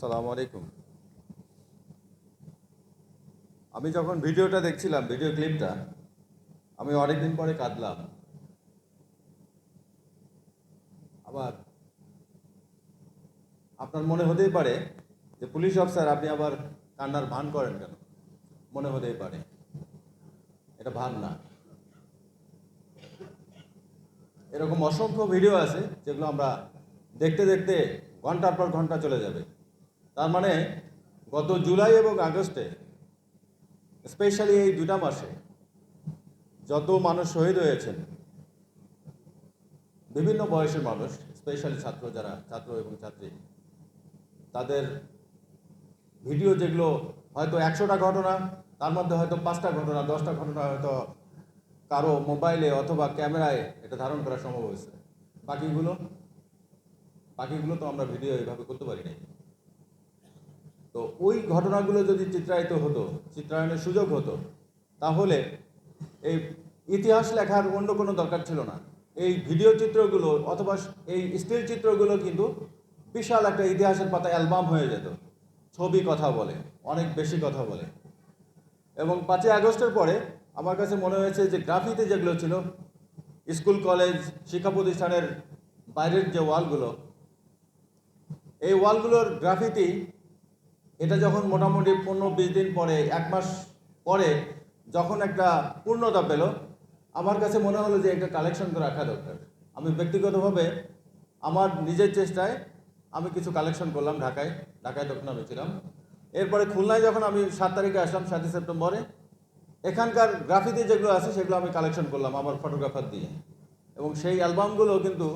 সালাম আলাইকুম। আমি যখন ভিডিওটা দেখছিলাম, ভিডিও ক্লিপটা, আমি অনেকদিন পরে কাঁদলাম। আবার আপনার মনে হতেই পারে যে, পুলিশ অফিসার, আপনি আবার কান্নার ভান করেন কেন? মনে হতেই পারে। এটা ভান না। এরকম অসংখ্য ভিডিও আছে, যেগুলো আমরা দেখতে দেখতে ঘণ্টার পর ঘণ্টা চলে যাবে। তার মানে গত জুলাই এবং আগস্টে স্পেশালি এই দুটা মাসে, যত মানুষ শহীদ হয়েছেন, বিভিন্ন বয়সের মানুষ স্পেশালি ছাত্র যারা, ছাত্র এবং ছাত্রী, তাদের ভিডিও যেগুলো, হয়তো একশোটা ঘটনা, তার মধ্যে হয়তো পাঁচটা ঘটনা, দশটা ঘটনা হয়তো কারও মোবাইলে অথবা ক্যামেরায় এটা ধারণ করা সম্ভব হয়েছে। বাকিগুলো বাকিগুলো তো আমরা ভিডিও এইভাবে করতে পারি নাই। তো ওই ঘটনাগুলো যদি চিত্রায়িত হতো, চিত্রায়নের সুযোগ হতো, তাহলে এই ইতিহাস লেখার অন্য কোনো দরকার ছিল না। এই ভিডিও চিত্রগুলো অথবা এই স্টিল চিত্রগুলো কিন্তু বিশাল একটা ইতিহাসের পাতা অ্যালবাম হয়ে যেত। ছবি কথা বলে, অনেক বেশি কথা বলে। এবং পাঁচই আগস্টের পরে আমার কাছে মনে হয়েছে যে গ্রাফিতে যেগুলো ছিল, স্কুল, কলেজ, শিক্ষা প্রতিষ্ঠানের বাইরের যে ওয়ালগুলো, এই ওয়ালগুলোর গ্রাফিতি এটা যখন মোটামুটি পনেরো বিশ দিন পরে, এক মাস পরে যখন একটা পূর্ণতা পেল, আমার কাছে মনে হলো যে একটা কালেকশন করে রাখা দরকার। আমি ব্যক্তিগতভাবে আমার নিজের চেষ্টায় আমি কিছু কালেকশন করলাম ঢাকায় ঢাকায় তখন আমি ছিলাম এরপরে খুলনায় যখন আমি সাত তারিখে আসলাম, সাতই সেপ্টেম্বরে, এখানকার গ্রাফিতে যেগুলো আছে সেগুলো আমি কালেকশন করলাম আমার ফটোগ্রাফার দিয়ে। এবং সেই অ্যালবামগুলো কিন্তু,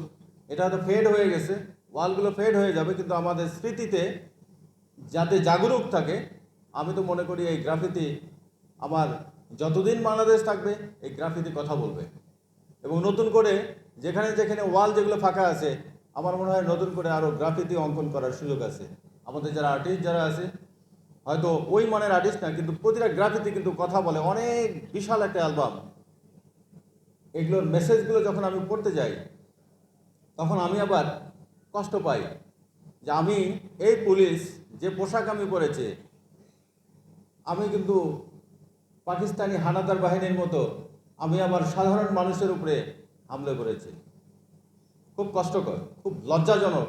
এটা হয়তো ফেড হয়ে গেছে ওয়ালগুলো ফেড হয়ে যাবে, কিন্তু আমাদের স্মৃতিতে যাতে জাগরুক থাকে, আমি তো মনে করি এই গ্রাফিতি আমার যতদিন বাংলাদেশ থাকবে, এই গ্রাফিতি কথা বলবে। এবং নতুন করে যেখানে যেখানে ওয়াল যেগুলো ফাঁকা আছে, আমার মনে হয় নতুন করে আরও গ্রাফিতি অঙ্কন করার সুযোগ আছে। আমাদের যারা আর্টিস্ট যারা আছে, হয়তো ওই মানের আর্টিস্ট না, কিন্তু প্রতিটা গ্রাফিতি কিন্তু কথা বলে অনেক বিশাল একটা অ্যালবাম এগুলোর মেসেজগুলো যখন আমি পড়তে যাই, তখন আমি আবার কষ্ট পাই যে আমি এই পুলিশ যে পোশাক আমি পরেছি, আমি কিন্তু পাকিস্তানি হানাদার বাহিনীর মতো, আমি আমার সাধারণ মানুষের উপরে হামলে করেছি। খুব কষ্টকর, খুব লজ্জাজনক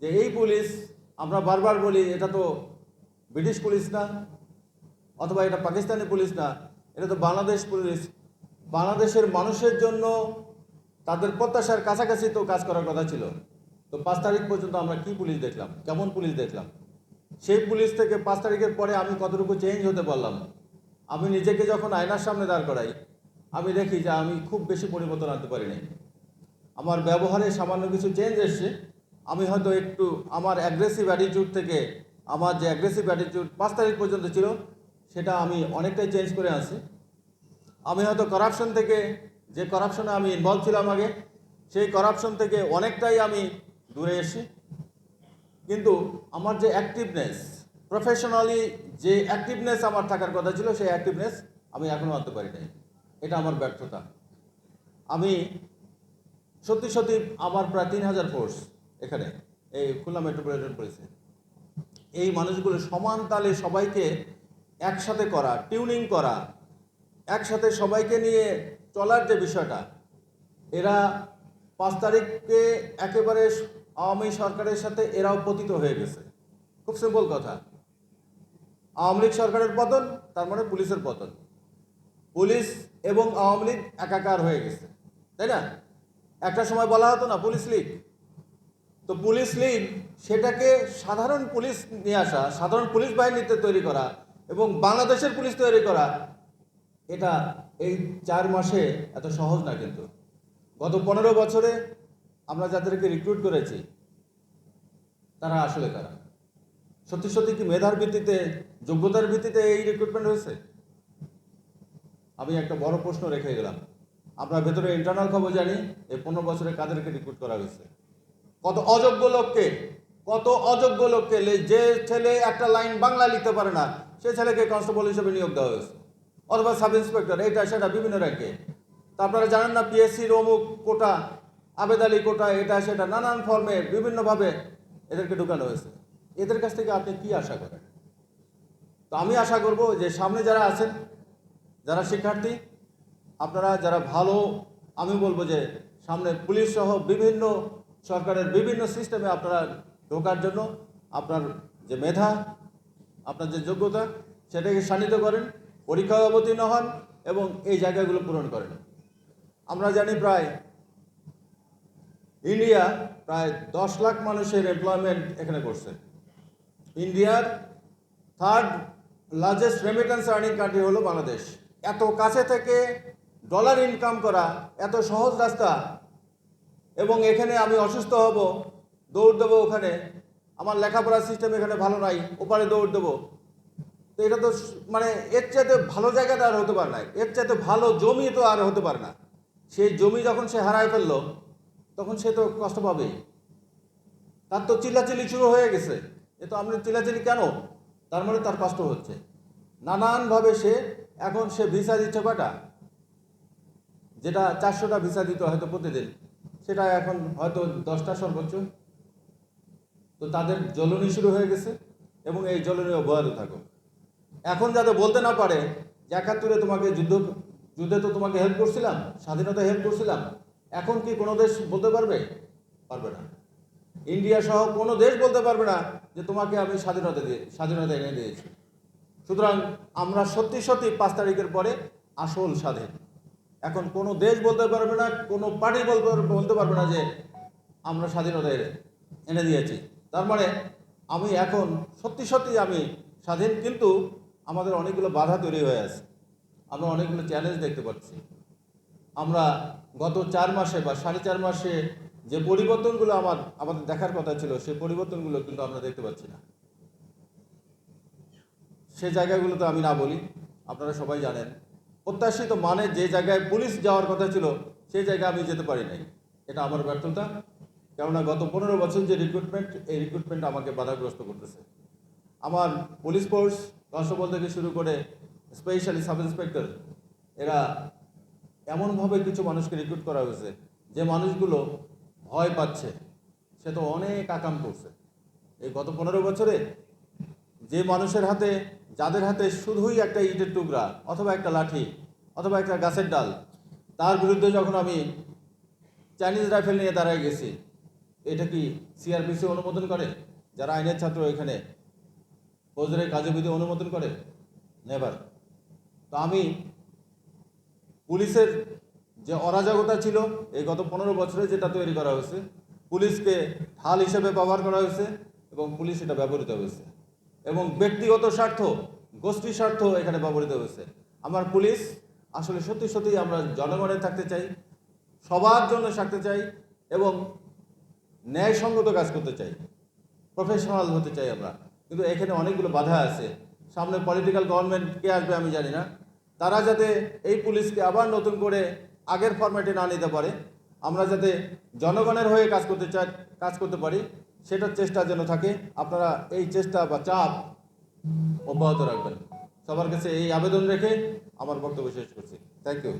যে এই পুলিশ, আমরা বারবার বলি এটা তো ব্রিটিশ পুলিশ না, অথবা এটা পাকিস্তানি পুলিশ না, এটা তো বাংলাদেশ পুলিশ। বাংলাদেশের মানুষের জন্য তাদের প্রত্যাশার কাছাকাছি তো কাজ করার কথা ছিল। তো পাঁচ তারিখ পর্যন্ত আমরা কি পুলিশ দেখলাম? কেমন পুলিশ দেখলাম? সেই পুলিশ থেকে পাঁচ তারিখের পরে আমি কতটুকু চেঞ্জ হতে পারলাম? আমি নিজেকে যখন আয়নার সামনে দাঁড় করাই, আমি দেখি যে আমি খুব বেশি পরিবর্তন আনতে পারি নাই আমার ব্যবহারে সামান্য কিছু চেঞ্জ এসছে। আমি হয়তো একটু আমার অ্যাগ্রেসিভ অ্যাটিটিউড থেকে, আমার যে অ্যাগ্রেসিভ অ্যাটিটিউড পাঁচ তারিখ পর্যন্ত ছিল, সেটা আমি অনেকটাই চেঞ্জ করে আনছি। আমি হয়তো করাপশন থেকে, যে করাপশনে আমি ইনভলভ ছিলাম আগে, সেই করাপশন থেকে অনেকটাই আমি দূরে এসেছি। কিন্তু আমার যে অ্যাক্টিভনেস প্রফেশনালি যে অ্যাক্টিভনেস আমার থাকার কথা ছিল, সেই অ্যাক্টিভনেস আমি এখনও আনতে পারি নাই। এটা আমার ব্যর্থতা। আমি সত্যি সত্যি আমার প্রায় তিন হাজার ফোর্স এখানে, এই খুলনা মেট্রোপলিটন পুলিশে এই মানুষগুলো সমান তালে সবাইকে একসাথে করা টিউনিং করা, একসাথে সবাইকে নিয়ে চলার যে বিষয়টা, এরা পাঁচ তারিখকে একেবারে আওয়ামী সরকারের সাথে এরাও পতিত হয়ে গেছে। খুব সিম্পল কথা। আওয়ামী লীগ সরকারের পতন, তার মানে পুলিশের পতন। পুলিশ এবং আওয়ামী লীগ একাকার হয়ে গেছে, তাই না? একটা সময় বলা হতো না, পুলিশ লীগ। তো পুলিশ লীগ সেটাকে সাধারণ পুলিশ নিয়ে আসা, সাধারণ পুলিশ বাহিনীতে তৈরি করা এবং বাংলাদেশের পুলিশ তৈরি করা, এটা এই চার মাসে এত সহজ না কিন্তু। গত পনেরো বছরে আমরা যাদেরকে রিক্রুট করেছি, তারা আসলে কারা? সত্যি সত্যি কি মেধার ভিত্তিতে, যোগ্যতার ভিত্তিতে এই রিক্রুটমেন্ট হয়েছে? আমি একটা বড় প্রশ্ন রেখে গেলাম। আমরা ভেতরে ইন্টারনাল খবর জানি এই পনেরো বছরে কাদেরকে রিক্রুট করা হয়েছে? কত অযোগ্য লোককে, কত অযোগ্য লোককে যে ছেলে একটা লাইন বাংলা লিখতে পারে না, সে ছেলেকে কনস্টেবল হিসেবে নিয়োগ দেওয়া হয়েছে। অথবা সাব ইন্সপেক্টর এটা, সেটা বিভিন্ন র্যাঙ্কে তা আপনারা জানেন না পিএসসির অমুক কোটা আবেদ আলী কোটা, এটা, সেটা, নানান ফর্মে বিভিন্নভাবে এদেরকে ঢুকানো হয়েছে। এদের কাছ থেকে আপনি কি আশা করেন? তো আমি আশা করব যে সামনে যারা আছেন, যারা শিক্ষার্থী, আপনারা যারা ভালো, আমি বলব যে সামনে পুলিশ সহ বিভিন্ন সরকারের বিভিন্ন সিস্টেমে আপনারা ঢোকার জন্য আপনার যে মেধা, আপনার যে যোগ্যতা, সেটাকে শানিত করেন, পরীক্ষায় অবতীর্ণ হন এবং এই জায়গাগুলো পূরণ করেন। আমরা জানি প্রায় ইন্ডিয়া প্রায় দশ লাখ মানুষের এমপ্লয়মেন্ট এখানে করছে। ইন্ডিয়ার third largest remittance earning country হলো বাংলাদেশ। এত কাছে থেকে ডলার ইনকাম করা এত সহজ রাস্তা। এবং এখানে আমি অসুস্থ হব, দৌড় দেবো ওখানে। আমার লেখাপড়ার সিস্টেম এখানে ভালো নাই, ওপারে দৌড় দেবো। তো এটা তো মানে এর চাইতে ভালো জায়গাটা আর হতে পারে না। এর চাইতে ভালো জমি তো আর হতে পারে না। সেই জমি যখন সে হারায় ফেলল তখন সে তো কষ্ট পাবেই তার তো চিল্লাচিল্লি শুরু হয়ে গেছে। এ তো আপনি চিল্লাচিল্লি কেন? তার মানে তার কষ্ট হচ্ছে। নানানভাবে সে, এখন সে ভিসা দিচ্ছে কটা যেটা চারশোটা ভিসা দিত হয়তো প্রতিদিন। সেটা এখন হয়তো দশটা সর্বোচ্চ। তো তাদের জ্বলনি শুরু হয়ে গেছে এবং এই জ্বলনি অব্যাহত থাকুক। এখন যাতে বলতে না পারে যে একাত্তরে তোমাকে যুদ্ধ, যুদ্ধে তো তোমাকে হেল্প করছিলাম স্বাধীনতা হেল্প করছিলাম এখন কি কোনো দেশ বলতে পারবে? পারবে না। ইন্ডিয়া সহ কোনো দেশ বলতে পারবে না যে তোমাকে আমি স্বাধীনতা দিয়ে, স্বাধীনতা এনে দিয়েছি। সুতরাং আমরা সত্যি সত্যি পাঁচ তারিখের পরে আসল স্বাধীন। এখন কোনো দেশ বলতে পারবে না, কোনো পার্টি বলতে বলতে পারবে না যে আমরা স্বাধীনতা এনে- দিয়েছি। তার মানে আমি এখন সত্যি সত্যি আমি স্বাধীন, কিন্তু আমাদের অনেকগুলো বাধা তৈরি হয়ে আছে। আমরা অনেকগুলো চ্যালেঞ্জ দেখতে পাচ্ছি। আমরা গত চার মাসে বা সাড়ে চার মাসে যে পরিবর্তনগুলো আমার, আমাদের দেখার কথা ছিল, সেই পরিবর্তনগুলো কিন্তু আমরা দেখতে পাচ্ছি না। সে জায়গাগুলোতে আমি না বলি, আপনারা সবাই জানেন। প্রত্যাশিত মানে যে জায়গায় পুলিশ যাওয়ার কথা ছিল, সেই জায়গায় আমি যেতে পারি নাই। এটা আমার ব্যর্থতা। কেননা গত পনেরো বছর যে রিক্রুটমেন্ট এই রিক্রুটমেন্ট আমাকে বাধাগ্রস্ত করতেছে। আমার পুলিশ ফোর্স কনস্টেবল থেকে শুরু করে স্পেশালি সাব ইন্সপেক্টর এরা এমনভাবে কিছু মানুষকে রিক্রুট করা হয়েছে, যে মানুষগুলো ভয় পাচ্ছে। সে তো অনেক আকাম করছে। এই গত পনেরো বছরে যে মানুষের হাতে, যাদের হাতে শুধুই একটা ইটের টুকরা অথবা একটা লাঠি অথবা একটা গাছের ডাল, তার বিরুদ্ধে যখন আমি চাইনিজ রাইফেল নিয়ে দাঁড়ায় গেছি, এটা কি সিআরপিসি অনুমোদন করে? যারা আইনের ছাত্র এখানে ফৌজদারি কাজবিধি অনুমোদন করে? নেবার তো আমি পুলিশের যে অরাজকতা ছিল, এই গত পনেরো বছরে যেটা তৈরি করা হয়েছে, পুলিশকে ঢাল হিসেবে ব্যবহার করা হয়েছে এবং পুলিশ এটা ব্যবহৃত হয়েছে। এবং ব্যক্তিগত স্বার্থ গোষ্ঠী স্বার্থ এখানে ব্যবহৃত হয়েছে। আমার পুলিশ, আসলে সত্যি সত্যি আমরা জনগণের থাকতে চাই, সবার জন্য থাকতে চাই এবং ন্যায়সঙ্গত কাজ করতে চাই। প্রফেশনাল হতে চাই আমরা। কিন্তু এখানে অনেকগুলো বাধা আছে। সামনে পলিটিক্যাল গভর্নমেন্ট কে আসবে আমি জানি না। তারা যাতে এই পুলিশকে আবার নতুন করে আগের ফরম্যাটে না নিতে পারে, আমরা যাতে জনগণের হয়ে কাজ করতে চাই, কাজ করতে পারি, সেটার চেষ্টা যেন থাকে, আপনারা এই চেষ্টা বা চাপ অব্যাহত রাখবেন। সবার কাছে এই আবেদন রেখে আমার বক্তব্য শেষ করছি। Thank you